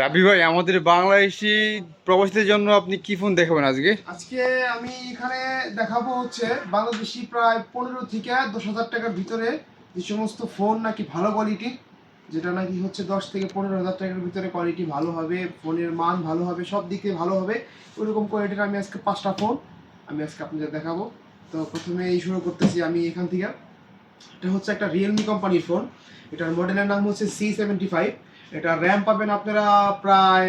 রাবি ভাই, আমাদের বাংলাদেশি প্রবাসীদের জন্য আপনি কি ফোন দেখাবেন আজকে? আজকে আমি এখানে দেখাবো হচ্ছে বাংলাদেশি প্রায় পনেরো থেকে দশ হাজার টাকার ভিতরে যে সমস্ত ফোন নাকি ভালো কোয়ালিটি যেটা নাকি হচ্ছে দশ থেকে পনেরো হাজার টাকার ভিতরে কোয়ালিটি ভালো হবে ফোনের মান ভালো হবে, সব দিক থেকে ভালো হবে, ওইরকম কোয়ালিটির আমি আজকে পাঁচটা ফোন আমি আজকে আপনাদের দেখাবো। তো প্রথমে এই শুরু করতেছি আমি এখান থেকে। এটা হচ্ছে একটা রিয়েলমি কোম্পানির ফোন এটার মডেলের নাম হচ্ছে সি সেভেন্টি ফাইভ এটা র্যাম পাবেন আপনারা প্রায়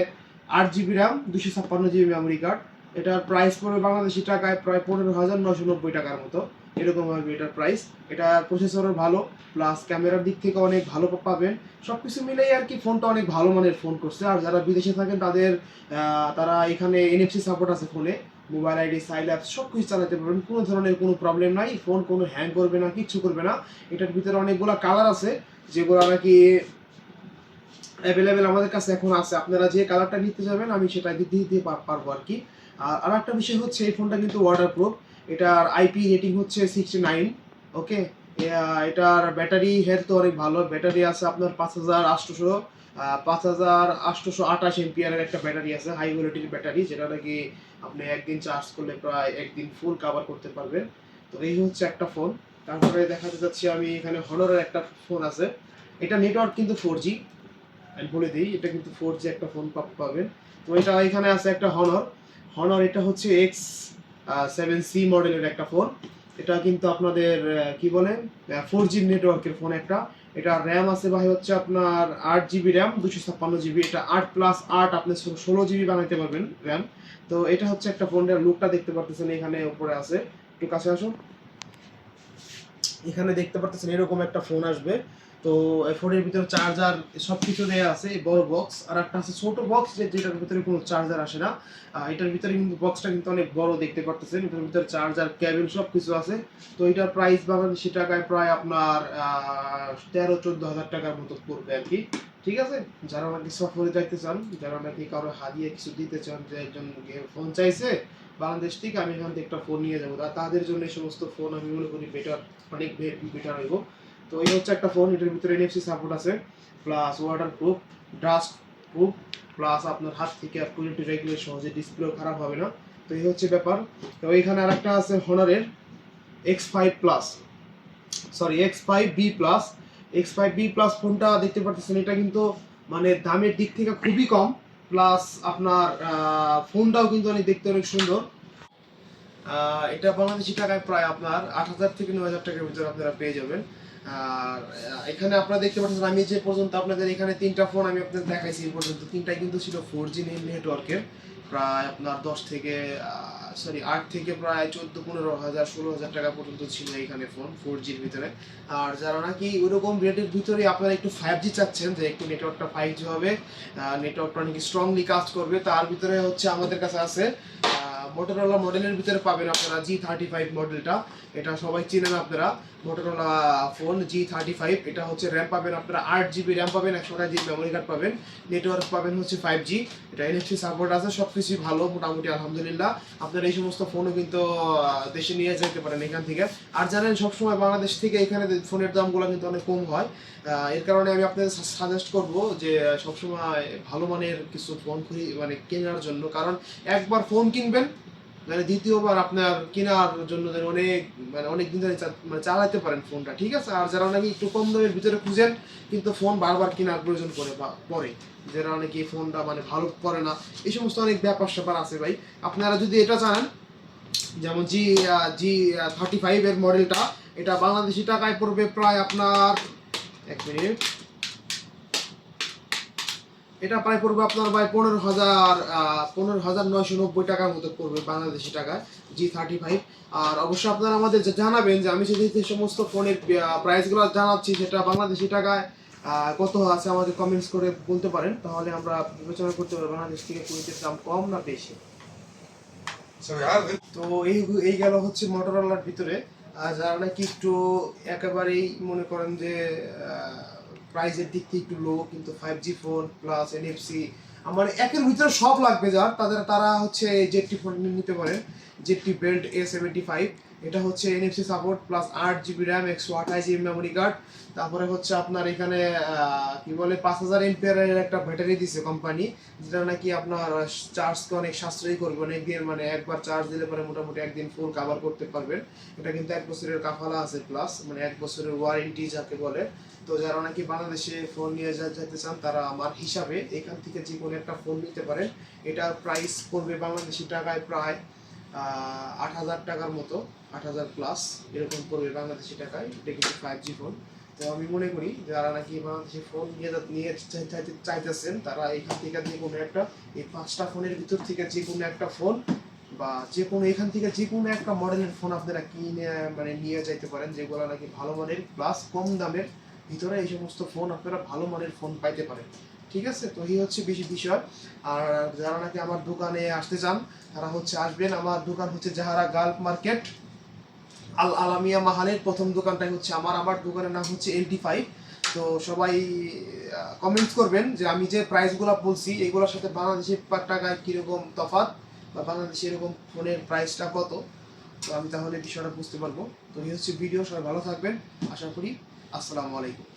আট জিবি র্যাম দুশো ছাপ্পান্ন জিবি মেমোরি কার্ড এটার প্রাইস পড়বে বাংলাদেশি টাকায় প্রায় পনেরো হাজার নশো নব্বই টাকার মতো। এরকম হবে এটার প্রাইস এটা প্রসেসরও ভালো প্লাস ক্যামেরার দিক থেকে অনেক ভালো পাবেন। সব কিছু মিলেই আর কি ফোনটা অনেক ভালো মানের ফোন করছে। আর যারা বিদেশে থাকেন, তাদের তারা এখানে এনএফসি সাপোর্ট আছে ফোনে মোবাইল আইডি, সাইল অ্যাপ সব কিছু চালাতে পারবেন। কোনো ধরনের কোনো প্রবলেম নাই ফোন কোনো হ্যাং করবে না, কিচ্ছু করবে না। এটার ভিতরে অনেকগুলো কালার আছে, যেগুলো নাকি অ্যাভেলেবেল আমাদের কাছে এখন আছে। আপনারা যে কালারটা নিতে যাবেন, আমি সেটা দিতে পারব আর কি। আর আর একটা বিষয় হচ্ছে, এই ফোনটা কিন্তু ওয়াটার প্রুফ এটার আইপি রেটিং হচ্ছে সিক্সটি নাইন ওকে এটার ব্যাটারি হেলথ অনেক ভালো। ব্যাটারি আছে আপনার পাঁচ হাজার আটশোশো পাঁচ হাজার আটশোশো আঠাশ এমপিয়ারের একটা ব্যাটারি আছে হাই কোয়ালিটির ব্যাটারি, যেটা নাকি আপনি একদিন চার্জ করলে প্রায় একদিন ফুল কভার করতে পারবেন। তো এই হচ্ছে একটা ফোন তারপরে দেখাতে যাচ্ছি আমি, এখানে হনরের একটা ফোন আছে। এটা নেটওয়ার্ক কিন্তু ফোর জি আমি বলে দিই, এটা কিন্তু ফোর জি একটা ফোন পাবেন। তো এটা এখানে আছে একটা হনর হনর এটা হচ্ছে এক্স সেভেন সি মডেলের একটা ফোন এটা কিন্তু আপনাদের কি বলে ফোর জি নেটওয়ার্কের ফোন একটা। এটা র্যাম আছে ভাই হচ্ছে আপনার আট জিবি র্যাম দুশো ছাপ্পান্ন জিবি এটা আট প্লাস আট, আপনি ষোলো জিবি বানাইতে পারবেন র্যাম তো এটা হচ্ছে একটা ফোনের লুকটা দেখতে পারতেছেন, এখানে উপরে আছে। একটু কাছে আসুন। এখানে দেখতে পারতেছেন এরকম একটা ফোন আসবে। তো এই ফোনের ভিতরে চার্জার সব কিছু দেওয়া আছে বড় বক্স আর একটা আছে ছোট বক্স যেটার ভিতরে কোনো চার্জার আসে না। এটার ভিতরে কিন্তু বক্সটা কিন্তু অনেক বড় দেখতে পারতেছেন। এটার ভিতরে চার্জার কেবল সব কিছু আছে। তো এটার প্রাইস বাংলাদেশি টাকায় প্রায় আপনার তেরো, চোদ্দ হাজার টাকার মতো পড়বে আর কি। ঠিক আছে? যারা নাকি সফরে যাইতে চান, যারা নাকি কারও হারিয়ে কিছু দিতে চান, যে একজন ফোন চাইছে বাংলাদেশ থেকে আমি এখান থেকে একটা ফোন নিয়ে যাব। তাদের জন্য এই সমস্ত ফোন আমি মনে করি বেটার অনেক বেটার হইব। তো এই হচ্ছে একটা ফোন এটার ভিতরে এনএফসি সাপোর্ট আছে plus waterproof dustproof plus আপনার হাত থেকে কোয়ালিটি রেগুলেট সহজে ডিসপ্লেও খারাপ হবে না। তো এই হচ্ছে ব্যাপার। তো এখানে আর একটা আছে হনারের X five plus sorry X five B plus X five B plus ফোনটা দেখতে পাচ্ছেন এটা কিন্তু মানে দামের দিক থেকে খুবই কম। প্লাস আপনার ফোনটাও কিন্তু অনেক দেখতে অনেক সুন্দর। এটা বাংলাদেশি টাকায় প্রায় আপনার আট হাজার থেকে নয় হাজার টাকার ভিতরে আপনারা পেয়ে যাবেন। আর এখানে আপনারা দেখতে পাচ্ছেন, আমি যে পর্যন্ত আপনাদের এখানে তিনটা ফোন আমি আপনাদের দেখাইছি, এই পর্যন্ত তিনটাই কিন্তু ছিল ফোর জি নেটওয়ার্কের প্রায় আপনার দশ থেকে সরি আট থেকে প্রায় চোদ্দ, পনেরো হাজার, ষোলো হাজার টাকা পর্যন্ত ছিল এখানে ফোন ফোর জির ভিতরে। আর যারা নাকি ওইরকম রেটের ভিতরে আপনারা একটু ফাইভ জি চাচ্ছেন, যে একটু নেটওয়ার্কটা ফাইভ জি হবে নেটওয়ার্কটা নাকি স্ট্রংলি কাজ করবে, তার ভিতরে হচ্ছে আমাদের কাছে আছে মোটরোলা মডেলের ভিতরে পাবেন আপনারা জি থার্টি ফাইভ মডেলটা এটা সবাই চিনেন আপনারা। Motorola phone G thirty five এটা হচ্ছে র্যাম পাবেন আপনারা। আট জিবি র্যাম পাবেন, একশো জিবি মেমোরি কার্ড পাবেন। নেটওয়ার্ক পাবেন হচ্ছে ফাইভ জি এটা এনএফসি সাপোর্ট আছে সব কিছুই ভালো, মোটামুটি আলহামদুলিল্লাহ। আপনারা এই সমস্ত ফোনও কিন্তু দেশে নিয়ে যেতে পারেন এখান থেকে। আর জানেন, সবসময় বাংলাদেশ থেকে এখানে ফোনের দামগুলো কিন্তু অনেক কম হয়। এর কারণে আমি আপনাদের সাজেস্ট করব যে, সবসময় ভালো মানের কিছু ফোন খুঁজি মানে কেনার জন্য। কারণ একবার ফোন কিনবেন মানে দ্বিতীয়বার আপনার কেনার জন্য যেন অনেক মানে অনেক দিন ধরে মানে চালাতে পারেন ফোনটা, ঠিক আছে? আর যারা নাকি একটু কম দামের ভিতরে খুঁজেন, কিন্তু ফোন বারবার কেনার প্রয়োজন পড়ে বা পরে যারা নাকি এই ফোনটা মানে ভালো করে না, এই সমস্ত অনেক ব্যাপার স্যাপার আছে ভাই। আপনারা যদি এটা জানেন যেমন জি জি থার্টি ফাইভ এর মডেলটা এটা বাংলাদেশি টাকায় পড়বে প্রায় আপনার, এক মিনিট এটা প্রায় পড়বে আপনার ভাই পনেরো হাজার পনেরো হাজার নয়শো নব্বই টাকার মতো পড়বে বাংলাদেশি টাকায় জি থার্টি ফাইভ আর অবশ্যই আপনারা আমাদের জানাবেন যে আমি এই সমস্ত ফোনের প্রাইসগুলো জানাচ্ছি সেটা বাংলাদেশি টাকায় কত আছে আমাদের কমেন্টস করে বলতে পারেন তাহলে আমরা বিবেচনা করতে পারব বাংলাদেশ থেকে কুড়িতে দাম কম না বেশি। তো এই এই গেল হচ্ছে মোটরোলার ভিতরে। আর যারা নাকি একটু একেবারেই মনে করেন যে প্রাইসের দিক থেকে একটু লো কিন্তু five G phone plus NFC আমার একের ভিতরে সব লাগবে যার, তাদের তারা হচ্ছে জেটটি ফোন নিতে পারেন। ZTE blade A seventy five এটা হচ্ছে এনএফসি সাপোর্ট প্লাস আট জিবি র্যাম একশো আঠাশ জিবি মেমোরি কার্ড তারপরে হচ্ছে আপনার এখানে কি বলে, পাঁচ হাজার এমপিয়ারের একটা ব্যাটারি দিছে কোম্পানি যেটা নাকি আপনার চার্জকে অনেক সাশ্রয়ী করবে অনেক দিন মানে একবার চার্জ দিলে পরে মোটামুটি একদিন ফুল কাভার করতে পারবেন। এটা কিন্তু এক বছরের কাফালা আছে প্লাস মানে এক বছরের ওয়ারেন্টি যাকে বলে। তো যারা নাকি বাংলাদেশে ফোন নিয়ে যেতে চান, তারা আমার হিসাবে এখান থেকে যে কোনো একটা ফোন নিতে পারেন। এটার প্রাইস পড়বে বাংলাদেশি টাকায় প্রায় আট হাজার টাকার মতো, আট হাজার প্লাস এরকম পড়বে বাংলাদেশি টাকায়। এটা কিন্তু ফাইভ জি ফোন তো আমি মনে করি যারা নাকি বাংলাদেশি ফোন নিয়ে নিয়ে চাই- চাইতে- চাইতেছেন, তারা এখান থেকে যে কোনো একটা, এই পাঁচটা ফোনের ভিতর থেকে যে কোনো একটা ফোন বা যে কোনো এখান থেকে যে কোনো একটা মডেলের ফোন আপনারা কিনে মানে নিয়ে যাইতে পারেন, যেগুলো নাকি ভালো মানের প্লাস কম দামের ভিতরে এই সমস্ত ফোন আপনারা ভালো মানের ফোন পাইতে পারেন। ঠিক আছে? তো এই হচ্ছে বেশি বিষয়। আর যারা নাকি আমার দোকানে আসতে চান, তারা হচ্ছে আসবেন। আমার দোকান হচ্ছে জাহারা গার্লফ মার্কেট। আল আলামিয়া মাহালের প্রথম দোকানটাই হচ্ছে আমার। আমার দোকানের নাম হচ্ছে এলটি ফাইভ তো সবাই কমেন্টস করবেন যে আমি যে প্রাইসগুলো বলছি, এগুলোর সাথে বাংলাদেশের টাকায় কীরকম তফাৎ বা বাংলাদেশে এরকম ফোনের প্রাইসটা কত? তো আমি তাহলে বিষয়টা বুঝতে পারব। তো এই হচ্ছে ভিডিও সবাই ভালো থাকবেন। আশা করি। আসসালামু আলাইকুম।